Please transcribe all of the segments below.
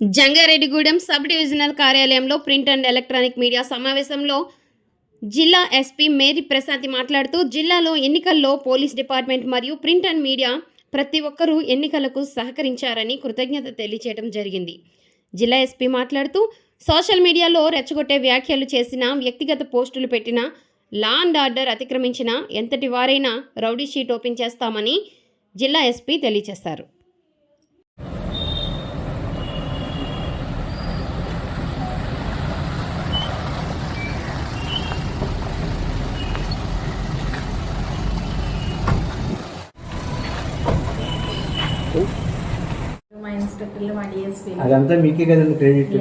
Jangareddygudem sub divisional కార్యాలయంలో print and electronic media సమావేశంలో జిల్లా ఎస్పీ మేరీ ప్రశాంతి మాట్లాడుతూ జిల్లాలో ఎన్నికల్లో పోలీస్ డిపార్ట్మెంట్ మరియు ప్రింట్ అండ్ మీడియా ప్రతి ఒక్కరూ ఎన్నికలకు సహకరించారని కృతజ్ఞత తెలియచేయడం జరిగింది. జిల్లా ఎస్పీ మాట్లాడుతూ సోషల్ మీడియాలో రెచ్చగొట్టే వ్యాఖ్యలు చేసిన వ్యక్తిగత పోస్టులు పెట్టిన లా అండ్ ఆర్డర్ అతిక్రమించిన ఎంతటి వారైనా రౌడీ షీట్ ఓపెన్ చేస్తామని జిల్లా ఎస్పీ తెలియజేశారు మా ఇన్స్పెక్టర్లు మా డిఎస్పీ అదంతా మీకే కదండి క్రెడిట్?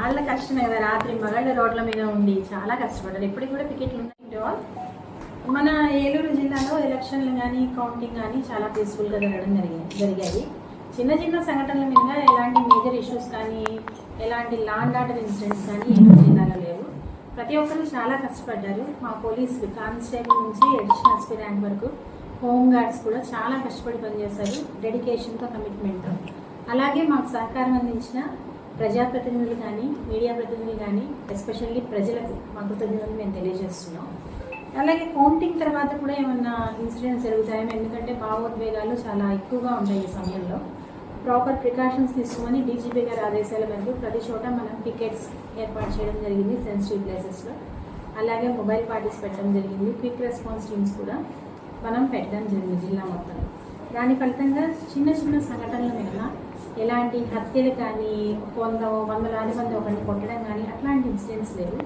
వాళ్ళ కష్టమే కదా. రాత్రి మగళ్ళ రోడ్ల మీద ఉండి చాలా కష్టపడ్డారు. ఇప్పటికి కూడా ఉన్నాయి all. మన ఏలూరు జిల్లాలో ఎలక్షన్లు కానీ కౌంటింగ్ కానీ చాలా పీస్ఫుల్గా జరగడం జరిగింది జరిగాయి. చిన్న చిన్న సంఘటనల మీద ఎలాంటి మేజర్ ఇష్యూస్ కానీ ఎలాంటి లాండ్ ఆర్డర్ ఇన్సిడెంట్స్ కానీ ఏలూరు జిల్లాలో లేవు. ప్రతి ఒక్కరు చాలా కష్టపడ్డారు. మా పోలీసులు కానిస్టేబుల్ నుంచి అడిషనల్ ఎస్పీ ర్యాంక్ వరకు హోమ్ గార్డ్స్ కూడా చాలా కష్టపడి పనిచేశారు. డెడికేషన్తో కమిట్మెంట్తో అలాగే మాకు సహకారం అందించిన ప్రజాప్రతినిధులు కానీ మీడియా ప్రతినిధులు కానీ ఎస్పెషల్లీ ప్రజలకు మా కృతజ్ఞతలు మేము తెలియజేస్తున్నాం. అలాగే కౌంటింగ్ తర్వాత కూడా ఏమన్నా ఇన్సిడెంట్స్ జరుగుతాయేమో ఎందుకంటే భావోద్వేగాలు చాలా ఎక్కువగా ఉంటాయి ఈ సమయంలో. ప్రాపర్ ప్రికాషన్స్ తీసుకోమని డీజీపీ గారి ఆదేశాల మేరకు ప్రతి చోట మనం టికెట్స్ ఏర్పాటు చేయడం జరిగింది సెన్సిటివ్ ప్లేసెస్లో అలాగే మొబైల్ పార్టీస్ పెట్టడం జరిగింది. క్విక్ రెస్పాన్స్ టీమ్స్ కూడా మనం పెట్టడం జరిగింది జిల్లా మొత్తంలో. దాని ఫలితంగా చిన్న చిన్న సంఘటనల మీద ఎలాంటి హత్యలు కానీ వంద వందలాది మంది ఒకరిని కొట్టడం కానీ అట్లాంటి ఇన్సిడెంట్స్ లేవు.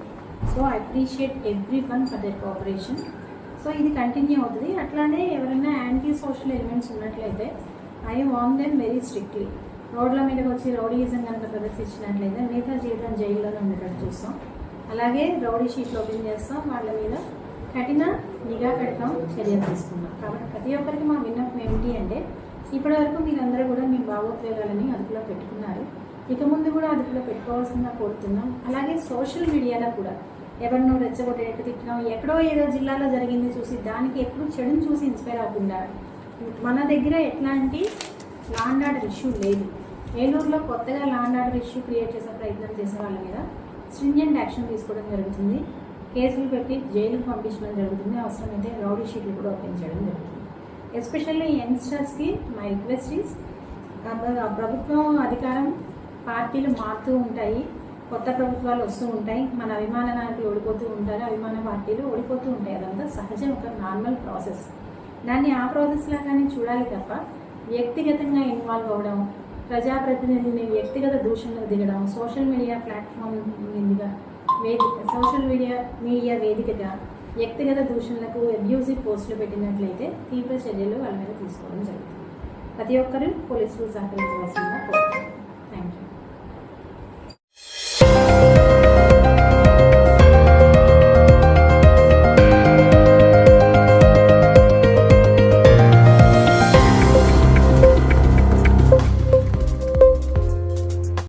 So I appreciate every one for their cooperation so ఇది కంటిన్యూ అవుతుంది. అట్లానే ఎవరైనా యాంటీ సోషల్ ఎలిమెంట్స్ ఉన్నట్లయితే I want them very strictly రోడ్ల మీదకి వచ్చి రౌడీయిజం కనుక ప్రదర్శించినట్లయితే మిగతా జీవితం జైల్లోనే ఉండేటట్టు చూస్తాం. అలాగే రౌడీ షీట్లు ఓపెన్ చేస్తాం. వాళ్ళ మీద కఠిన నిఘా పెడతాం చర్యలు తీసుకున్నాం కాబట్టి ప్రతి ఒక్కరికి మా విన్నపం ఏమిటి అంటే ఇప్పటి వరకు మీరందరూ కూడా మీ భావోద్వేగాలని అదుపులో పెట్టుకున్నారు. ఇక ముందు కూడా అదుపులో పెట్టుకోవాల్సిందిగా కోరుతున్నాం. అలాగే సోషల్ మీడియాలో కూడా ఎవరినో రెచ్చగొట్టేటట్టు తిట్టినాం. ఎక్కడో ఏదో జిల్లాలో జరిగింది చూసి దానికి ఎప్పుడు చెడుని చూసి ఇన్స్పైర్ అవ్వకుండా మన దగ్గర ఎట్లాంటి లాండ్ ఆర్డర్ ఇష్యూ లేదు. ఏలూరులో కొత్తగా లాండ్ ఆర్డర్ ఇష్యూ క్రియేట్ చేసే ప్రయత్నం చేసే వాళ్ళ మీద స్ట్రింజెంట్ యాక్షన్ తీసుకోవడం జరుగుతుంది. కేసులు పెట్టి జైలుకు పంపించడం జరుగుతుంది. అవసరమైతే రౌడీ షీట్లు కూడా ఓపెన్ చేయడం జరుగుతుంది. ఎస్పెషల్లీ యంగ్స్టర్స్కి మై రిక్వెస్ట్ ఈస్ ప్రభుత్వం అధికారం పార్టీలు మారుతూ ఉంటాయి. కొత్త ప్రభుత్వాలు వస్తూ ఉంటాయి. మన అభిమాన నాయకులు ఓడిపోతూ ఉంటారు. అభిమాన పార్టీలు ఓడిపోతూ ఉంటాయి. అదంతా సహజం ఒక నార్మల్ ప్రాసెస్. దాన్ని ఆ ప్రాసెస్ లాగానే చూడాలి తప్ప వ్యక్తిగతంగా ఇన్వాల్వ్ అవ్వడం ప్రజాప్రతినిధిని వ్యక్తిగత దూషణలకు దిగడం సోషల్ మీడియా ప్లాట్ఫామ్ మీదుగా వేదిక సోషల్ మీడియా మీడియా వేదికగా వ్యక్తిగత దూషణలకు అబ్యూజివ్ పోస్టులు పెట్టినట్లయితే తీవ్ర చర్యలు వాళ్ళ మీద తీసుకోవడం జరుగుతుంది. ప్రతి ఒక్కరూ పోలీసులు సహకరించవలసిందిగా కోరుతున్నాను